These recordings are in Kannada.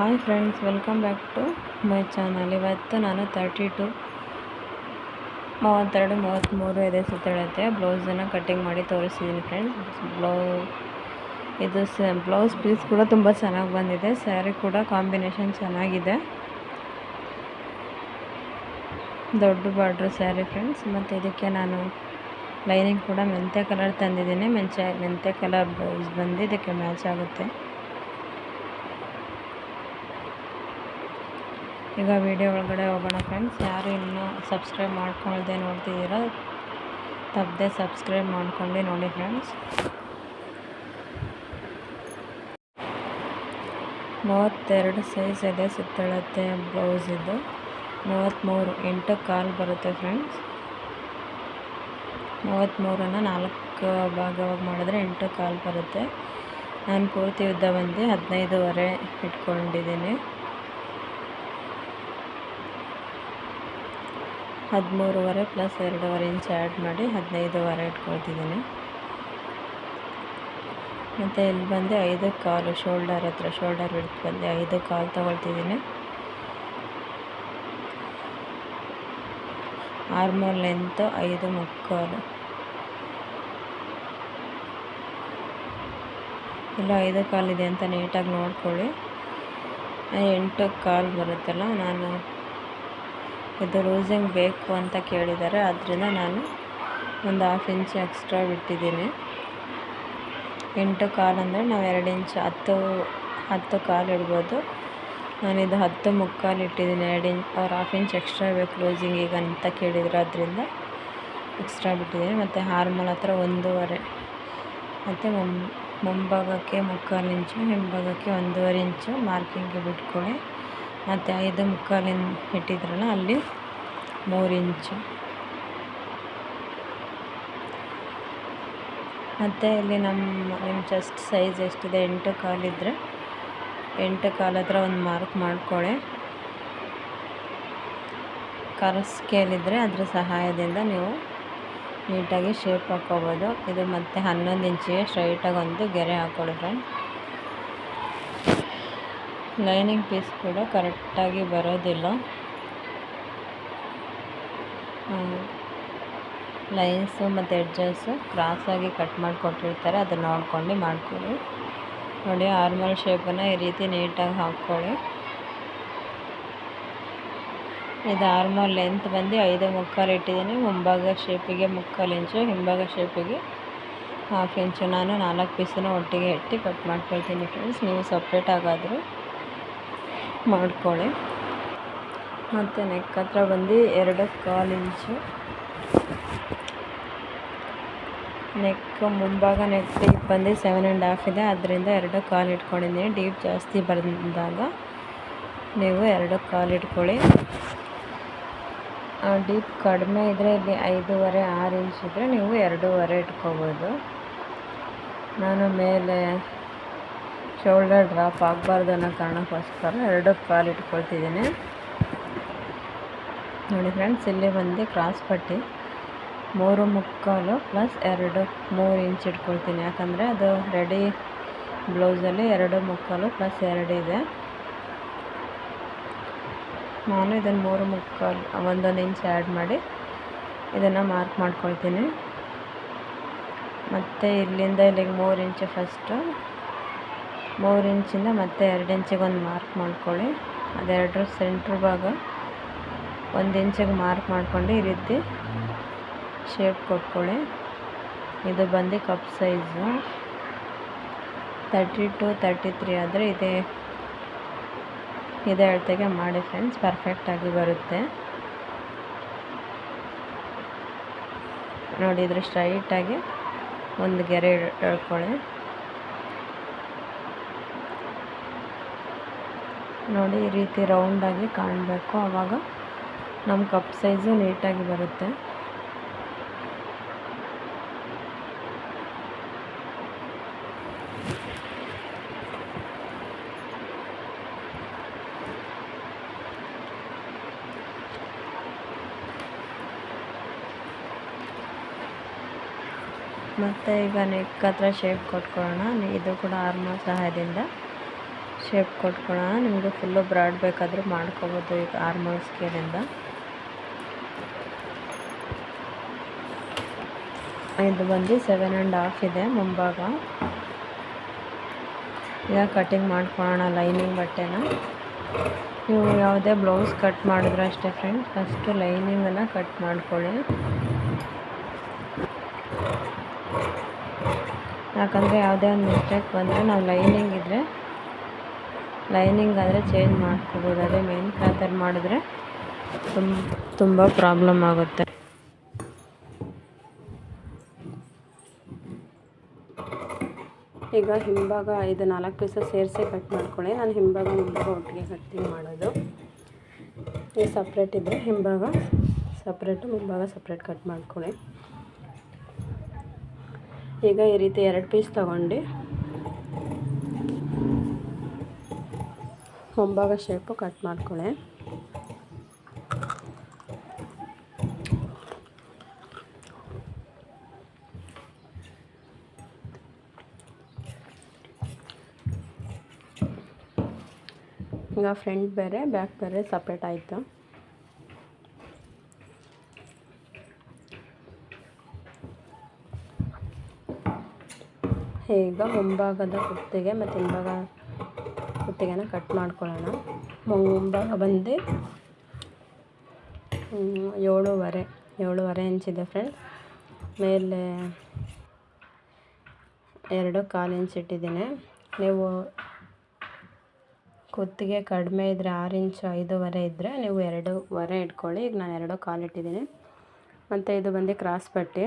Hi friends welcome back to my channel ಇವತ್ತು ನಾನು ತರ್ಟಿ ಟು ಮೂವತ್ತೆರಡು, ಮೂವತ್ತ್ಮೂರು ಇದೆ ಸುತ್ತಳತೆ. ಬ್ಲೌಸನ್ನು ಕಟ್ಟಿಂಗ್ ಮಾಡಿ ತೋರಿಸಿದ್ದೀನಿ ಫ್ರೆಂಡ್ಸ್ ಬ್ಲೌ ಇದು ಸ ಬ್ಲೌಸ್ ಪೀಸ್ ಕೂಡ ತುಂಬ ಚೆನ್ನಾಗಿ ಬಂದಿದೆ. ಸ್ಯಾರಿ ಕೂಡ ಕಾಂಬಿನೇಷನ್ ಚೆನ್ನಾಗಿದೆ. ದೊಡ್ಡ ಬಾರ್ಡ್ರ್ ಸ್ಯಾರಿ ಫ್ರೆಂಡ್ಸ್ ಮತ್ತು ಇದಕ್ಕೆ ನಾನು ಲೈನಿಂಗ್ ಕೂಡ ಮೆಂತೆ ಕಲರ್ ತಂದಿದ್ದೀನಿ. ಮೆಂಚ ಮೆಂತ್ಯ ಕಲರ್ ಬ್ಲೌಸ್ ಬಂದು ಇದಕ್ಕೆ ಮ್ಯಾಚ್ ಆಗುತ್ತೆ. ಈಗ ವಿಡಿಯೋ ಒಳಗಡೆ ಹೋಗೋಣ ಫ್ರೆಂಡ್ಸ್ ಯಾರು ಇನ್ನೂ ಸಬ್ಸ್ಕ್ರೈಬ್ ಮಾಡ್ಕೊಳ್ದೆ ನೋಡ್ತಿದ್ದೀರೋ? ತಪ್ಪದೆ ಸಬ್ಸ್ಕ್ರೈಬ್ ಮಾಡ್ಕೊಂಡು ನೋಡಿ ಫ್ರೆಂಡ್ಸ್ ಮೂವತ್ತೆರಡು ಸೈಜ್ ಇದೆ ಸುತ್ತಳತೆ ಬ್ಲೌಸ್ ಇದು. ಮೂವತ್ತ್ಮೂರು ಎಂಟು ಕಾಲು ಬರುತ್ತೆ ಫ್ರೆಂಡ್ಸ್ ಮೂವತ್ತ್ಮೂರನ್ನು ನಾಲ್ಕು ಭಾಗವಾಗಿ ಮಾಡಿದ್ರೆ ಎಂಟು ಕಾಲು ಬರುತ್ತೆ. ನಾನು ಪೂರ್ತಿ ಉದ್ದ ಬಂದು ಹದಿನೈದುವರೆ ಇಟ್ಕೊಂಡಿದ್ದೀನಿ. ಹದಿಮೂರುವರೆ ಪ್ಲಸ್ ಎರಡೂವರೆ ಇಂಚ್ ಆ್ಯಡ್ ಮಾಡಿ ಹದಿನೈದುವರೆ ಇಟ್ಕೊಳ್ತಿದ್ದೀನಿ. ಮತ್ತು ಇಲ್ಲಿ ಬಂದು ಐದು ಕಾಲು ಶೋಲ್ಡರ್ ಹತ್ರ, ಶೋಲ್ಡರ್ ಹಿಡ್ದು ಬಂದು ಐದು ಕಾಲು ತೊಗೊಳ್ತಿದ್ದೀನಿ. ಆರ್ಮೋಲ್ ಲೆಂತು ಐದು ಮುಕ್ಕಾಲು. ಇಲ್ಲ ಐದು ಕಾಲಿದೆ ಅಂತ ನೀಟಾಗಿ ನೋಡ್ಕೊಳ್ಳಿ. ಎಂಟು ಕಾಲು ಬರುತ್ತಲ್ಲ, ನಾನು ಇದು ಲೂಸಿಂಗ್ ಬೇಕು ಅಂತ ಕೇಳಿದ್ದಾರೆ. ಆದ್ದರಿಂದ ನಾನು ಒಂದು ಹಾಫ್ ಇಂಚ್ ಎಕ್ಸ್ಟ್ರಾ ಬಿಟ್ಟಿದ್ದೀನಿ. ಎಂಟು ಕಾಲು ಅಂದರೆ ನಾವು ಎರಡು ಇಂಚ್ ಹತ್ತು ಹತ್ತು ಕಾಲು ಇಡ್ಬೋದು. ನಾನಿದು ಹತ್ತು ಮುಕ್ಕಾಲು ಇಟ್ಟಿದ್ದೀನಿ. ಎರಡು ಇಂಚ್ ಅವ್ರು ಹಾಫ್ ಇಂಚ್ ಎಕ್ಸ್ಟ್ರಾ ಬೇಕು ಲೂಸಿಂಗಿಗೆ ಅಂತ ಕೇಳಿದ್ರು. ಅದರಿಂದ ಎಕ್ಸ್ಟ್ರಾ ಬಿಟ್ಟಿದ್ದೀನಿ. ಮತ್ತು ಹಾರ್ಮೋಲ್ ಹತ್ರ ಒಂದೂವರೆ, ಮತ್ತು ಮುಂಭಾಗಕ್ಕೆ ಮುಕ್ಕಾಲು ಇಂಚು ಹಿಂಭಾಗಕ್ಕೆ ಒಂದೂವರೆ ಇಂಚು ಮಾರ್ಕಿಂಗ್ಗೆ ಬಿಟ್ಕೊಳ್ಳಿ. ಮತ್ತು ಐದು ಮುಕ್ಕಾಲಿನ ಇಟ್ಟಿದ್ರಲ್ಲ ಅಲ್ಲಿ ಮೂರು ಇಂಚು. ಮತ್ತು ಇಲ್ಲಿ ನಮ್ಮ, ನಿಮ್ಮ ಚೆಸ್ಟ್ ಸೈಜ್ ಎಷ್ಟಿದೆ? ಎಂಟು ಕಾಲಿದ್ದರೆ ಎಂಟು ಕಾಲ ಹತ್ರ ಒಂದು ಮಾರ್ಕ್ ಮಾಡ್ಕೊಳ್ಳಿ. ಸ್ಕೇಲ್ ಸ್ಕೇಲಿದ್ದರೆ ಅದರ ಸಹಾಯದಿಂದ ನೀವು ನೀಟಾಗಿ ಶೇಪ್ ಹಾಕ್ಕೋಬೋದು ಇದು ಮತ್ತು ಹನ್ನೊಂದು ಇಂಚಿಗೆ ಸ್ಟ್ರೈಟಾಗಿ ಒಂದು ಗೆರೆ ಹಾಕ್ಕೊಳ್ಳಿ ಫ್ರೆಂಡ್ ಲೈನಿಂಗ್ ಪೀಸ್ ಕೂಡ ಕರೆಕ್ಟಾಗಿ ಬರೋದಿಲ್ಲ. ಲೈನ್ಸು ಮತ್ತು ಎಡ್ಜಸ್ಸು ಕ್ರಾಸಾಗಿ ಕಟ್ ಮಾಡಿಕೊಟ್ಟಿರ್ತಾರೆ, ಅದನ್ನು ನೋಡ್ಕೊಂಡು ಮಾಡ್ಕೊಳ್ಳಿ. ನೋಡಿ, ಆರ್ಮಲ್ ಶೇಪನ್ನು ಈ ರೀತಿ ನೀಟಾಗಿ ಹಾಕ್ಕೊಳ್ಳಿ. ಇದು ಆರ್ಮಲ್ ಲೆಂತ್ ಬಂದು ಐದು ಮುಕ್ಕಾಲು ಇಟ್ಟಿದ್ದೀನಿ. ಮುಂಭಾಗ ಶೇಪಿಗೆ ಮುಕ್ಕಾಲು ಇಂಚು, ಹಿಂಭಾಗ ಶೇಪಿಗೆ ಹಾಫ್ ಇಂಚು. ನಾನು ನಾಲ್ಕು ಪೀಸನ್ನು ಒಟ್ಟಿಗೆ ಇಟ್ಟು ಕಟ್ ಮಾಡ್ಕೊಳ್ತೀನಿ ಫ್ರೆಂಡ್ಸ್ ನೀವು ಸಪ್ರೇಟ್ ಆಗಾದರೂ ಮಾಡ್ಕೊಳ್ಳಿ. ಮತ್ತು ನೆಕ್ ಹತ್ರ ಬಂದು ಎರಡು ಕಾಲು ಇಂಚು. ನೆಕ್ ಮುಂಭಾಗ ನೆಕ್ ಡೀಪ್ ಬಂದು ಸೆವೆನ್ ಆ್ಯಂಡ್ ಹಾಫ್ ಇದೆ. ಅದರಿಂದ ಎರಡು ಕಾಲು ಇಟ್ಕೊಂಡಿದ್ದೀನಿ. ಡೀಪ್ ಜಾಸ್ತಿ ಬಂದಾಗ ನೀವು ಎರಡು ಕಾಲು ಇಟ್ಕೊಳ್ಳಿ. ಡೀಪ್ ಕಡಿಮೆ ಇದ್ದರೆ ಇಲ್ಲಿ ಐದೂವರೆ, ಆರು ಇಂಚ್ ಇದ್ದರೆ ನೀವು ಎರಡೂವರೆ ಇಟ್ಕೋಬೋದು. ನಾನು ಮೇಲೆ ಶೋಲ್ಡರ್ ಡ್ರಾಪ್ ಆಗಬಾರ್ದು ಅನ್ನೋ ಕಾರಣಕ್ಕೋಸ್ಕರ ಎರಡು ಕಾಲು ಇಟ್ಕೊಳ್ತಿದ್ದೀನಿ. ನೋಡಿ ಫ್ರೆಂಡ್ಸ್ ಇಲ್ಲಿ ಬಂದು ಕ್ರಾಸ್ ಪಟ್ಟಿ. ಮೂರು ಮುಕ್ಕಾಲು ಪ್ಲಸ್ ಎರಡು ಮೂರು ಇಂಚ್ ಇಟ್ಕೊಳ್ತೀನಿ. ಯಾಕಂದರೆ ಅದು ರೆಡಿ ಬ್ಲೌಸಲ್ಲಿ ಎರಡು ಮುಕ್ಕಾಲು ಪ್ಲಸ್ ಎರಡು ಇದೆ. ನಾನು ಇದನ್ನು ಮೂರು ಮುಕ್ಕಾಲು, ಒಂದೊಂದು ಇಂಚ್ ಆ್ಯಡ್ ಮಾಡಿ ಇದನ್ನು ಮಾರ್ಕ್ ಮಾಡ್ಕೊಳ್ತೀನಿ. ಮತ್ತು ಇಲ್ಲಿಂದ ಇಲ್ಲಿಗೆ ಮೂರು ಇಂಚು ಫಸ್ಟು ಮೂರು ಇಂಚಿಂದ ಮತ್ತೆ ಎರಡು ಇಂಚಿಗೆ ಒಂದು ಮಾರ್ಕ್ ಮಾಡ್ಕೊಳ್ಳಿ. ಅದೆರಡರ ಸೆಂಟ್ರ್ ಭಾಗ ಒಂದು ಇಂಚಿಗೆ ಮಾರ್ಕ್ ಮಾಡ್ಕೊಂಡು ಈ ರೀತಿ ಶೇಪ್ ಕೊಟ್ಕೊಳ್ಳಿ. ಇದು ಬಂದು cup size. Thirty two thirty three ಆದರೆ ಇದೇ ಇದೇ ಅಳತೆಗೆ ಮಾಡಿ ಫ್ರೆಂಡ್ಸ್ ಪರ್ಫೆಕ್ಟಾಗಿ ಬರುತ್ತೆ. ನೋಡಿ ಇದ್ರ ಸ್ಟ್ರೈಟಾಗಿ ಒಂದು ಗೆರೆ ಎಳ್ಕೊಳ್ಳಿ. ನೋಡಿ ಈ ರೀತಿ ರೌಂಡಾಗಿ ಕಾಣಬೇಕು. ಆವಾಗ ನಮ್ಮ ಕಪ್ ಸೈಜು ನೀಟಾಗಿ ಬರುತ್ತೆ. ಮತ್ತು ಈಗ ನೆಕ್ ಹತ್ರ ಶೇಪ್ ಕೊಟ್ಕೊಳ್ಳೋಣ. ಇದು ಕೂಡ ಆರ್ಮ ಸಹಾಯದಿಂದ. ಶೇಪ್ ಕೊಟ್ಕೊಳ್ಳೋಣ ನಿಮಗೆ ಫುಲ್ಲು ಬ್ರಾಡ್ ಬೇಕಾದರೂ ಮಾಡ್ಕೋಬೋದು ಈಗ ಆರ್ಮಲ್ ಸ್ಕೇಲಿಂದ ಇದು. ಬಂದು ಸೆವೆನ್ ಆ್ಯಂಡ್ ಹಾಫ್ ಇದೆ ಮುಂಭಾಗ. ಈಗ ಕಟಿಂಗ್ ಮಾಡ್ಕೊಳ್ಳೋಣ ಲೈನಿಂಗ್ ಬಟ್ಟೆನ. ನೀವು ಯಾವುದೇ ಬ್ಲೌಸ್ ಕಟ್ ಮಾಡಿದ್ರೆ ಅಷ್ಟೇ ಫ್ರೆಂಡ್ಸ್ ಫಸ್ಟು ಲೈನಿಂಗನ್ನು ಕಟ್ ಮಾಡ್ಕೊಳ್ಳಿ. ಯಾಕಂದರೆ ಯಾವುದೇ ಒಂದು ಮಿಸ್ಟೇಕ್ ಬಂದರೆ ನಾವು ಲೈನಿಂಗ್ ಇದ್ದರೆ ಲೈನಿಂಗ್ ಆದರೆ ಚೇಂಜ್ ಮಾಡ್ಕೋಬೋದು. ಅದೇ ಮೇನ್ ಕ್ಲಾತಲ್ಲಿ ಮಾಡಿದ್ರೆ ತುಂಬ ತುಂಬ ಪ್ರಾಬ್ಲಮ್ ಆಗುತ್ತೆ. ಈಗ ಹಿಂಭಾಗ ಇದು ನಾಲ್ಕು ಪೀಸ ಸೇರಿಸಿ ಕಟ್ ಮಾಡ್ಕೊಳ್ಳಿ. ನಾನು ಹಿಂಭಾಗ, ಮುಂಭಾಗ ಒಟ್ಟಿಗೆ ಕಟ್ಟಿಂಗ್ ಮಾಡೋದು. ಈಗ ಸಪ್ರೇಟ್ ಇದ್ದರೆ ಹಿಂಭಾಗ ಸಪ್ರೇಟು ಮುಂಭಾಗ ಸಪ್ರೇಟ್ ಕಟ್ ಮಾಡ್ಕೊಳ್ಳಿ. ಈಗ ಈ ರೀತಿ ಎರಡು ಪೀಸ್ ತಗೊಂಡು ಮುಂಭಾಗ ಶೇಪು ಕಟ್ ಮಾಡ್ಕೊಳ್ಳಿ. ಈಗ ಫ್ರಂಟ್ ಬೇರೆ, ಬ್ಯಾಕ್ ಬೇರೆ ಸಪ್ರೇಟ್ ಆಯಿತು. ಈಗ ಮುಂಭಾಗದ ಕುರ್ತಿಗೆ ಮತ್ತು ಹಿಂಭಾಗ ಕುತ್ತಿಗೆನ ಕಟ್ ಮಾಡ್ಕೊಳ್ಳೋಣ. ಮುಂಭಾಗ ಬಂದು ಏಳುವರೆ ಏಳುವರೆ ಇಂಚಿದೆ ಫ್ರೆಂಡ್ ಮೇಲೆ ಎರಡು ಕಾಲು ಇಂಚ್ ಇಟ್ಟಿದ್ದೀನಿ. ನೀವು ಕುತ್ತಿಗೆ ಕಡಿಮೆ ಇದ್ದರೆ ಆರು ಇಂಚು, ಐದೂವರೆ ಇದ್ದರೆ ನೀವು ಎರಡೂವರೆ ಇಟ್ಕೊಳ್ಳಿ. ಈಗ ನಾನು ಎರಡು ಕಾಲು ಇಟ್ಟಿದ್ದೀನಿ. ಮತ್ತು ಇದು ಬಂದು ಕ್ರಾಸ್ ಪಟ್ಟಿ.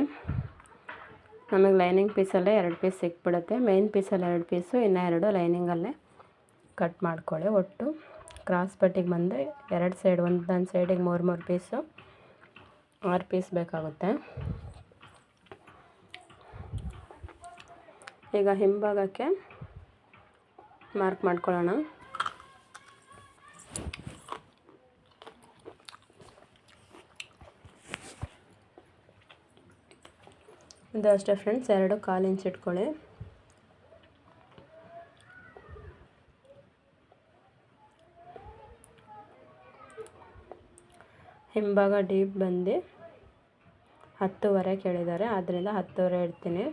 ನಮಗೆ ಲೈನಿಂಗ್ ಪೀಸಲ್ಲೇ ಎರಡು ಪೀಸ್ ಸಿಕ್ಬಿಡುತ್ತೆ. ಮೇನ್ ಪೀಸಲ್ಲಿ ಎರಡು ಪೀಸು ಇನ್ನೂ ಎರಡು ಲೈನಿಂಗಲ್ಲೇ ಕಟ್ ಮಾಡ್ಕೊಳ್ಳಿ ಒಟ್ಟು. ಕ್ರಾಸ್ ಪಟ್ಟಿಗೆ ಬಂದು ಎರಡು ಸೈಡ್ ಒಂದೊಂದು ಸೈಡಿಗೆ ಮೂರು ಮೂರು ಪೀಸು ಆರು ಪೀಸ್ ಬೇಕಾಗುತ್ತೆ. ಈಗ ಹಿಂಭಾಗಕ್ಕೆ ಮಾರ್ಕ್ ಮಾಡ್ಕೊಳ್ಳೋಣ. ಇದು ಅಷ್ಟೇ ಫ್ರೆಂಡ್ಸ್ ಎರಡು ಕಾಲು ಇಂಚ್ ಇಟ್ಕೊಳ್ಳಿ. ಹಿಂಭಾಗ ಡೀಪ್ ಬಂದು ಹತ್ತುವರೆ ಕೇಳಿದ್ದಾರೆ. ಆದ್ದರಿಂದ ಹತ್ತುವರೆ ಇಡ್ತೀನಿ.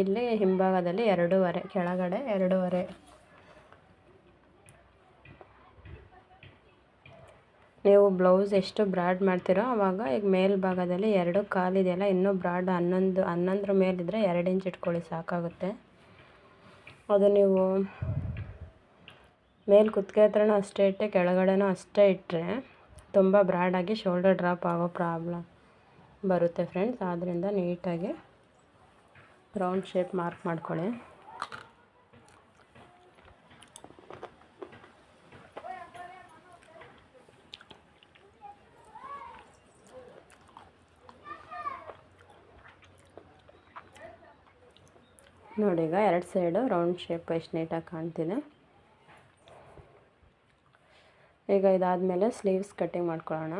ಇಲ್ಲಿ ಹಿಂಭಾಗದಲ್ಲಿ ಎರಡೂವರೆ, ಕೆಳಗಡೆ ಎರಡೂವರೆ. ನೀವು ಬ್ಲೌಸ್ ಎಷ್ಟು ಬ್ರಾಡ್ ಮಾಡ್ತೀರೋ ಆವಾಗ ಈಗ ಮೇಲ್ಭಾಗದಲ್ಲಿ ಎರಡು ಕಾಲಿದೆಯಲ್ಲ, ಇನ್ನೂ ಬ್ರಾಡ್ ಹನ್ನೊಂದು, ಹನ್ನೊಂದರ ಮೇಲಿದ್ದರೆ ಎರಡು ಇಂಚ್ ಇಟ್ಕೊಳ್ಳಿ ಸಾಕಾಗುತ್ತೆ. ಅದು ನೀವು ಮೇಲೆ ಕುತ್ತಿಗೆ ಹತ್ರನೂ ಅಷ್ಟೇ ಇಟ್ಟೆ, ಕೆಳಗಡೆನೂ ಅಷ್ಟೇ ಇಟ್ಟರೆ ತುಂಬ ಬ್ರಾಡಾಗಿ ಶೋಲ್ಡರ್ ಡ್ರಾಪ್ ಆಗೋ ಪ್ರಾಬ್ಲಮ್ ಬರುತ್ತೆ ಫ್ರೆಂಡ್ಸ್. ಆದ್ದರಿಂದ ನೀಟಾಗಿ ರೌಂಡ್ ಶೇಪ್ ಮಾರ್ಕ್ ಮಾಡ್ಕೊಳ್ಳಿ. ನೋಡಿ, ಈಗ ಎರಡು ಸೈಡು ರೌಂಡ್ ಶೇಪ್ ಎಷ್ಟು ನೀಟಾಗಿ ಕಾಣ್ತಿದೆ. ಈಗ ಇದಾದಮೇಲೆ ಸ್ಲೀವ್ಸ್ ಕಟ್ಟಿಂಗ್ ಮಾಡ್ಕೊಳ್ಳೋಣ.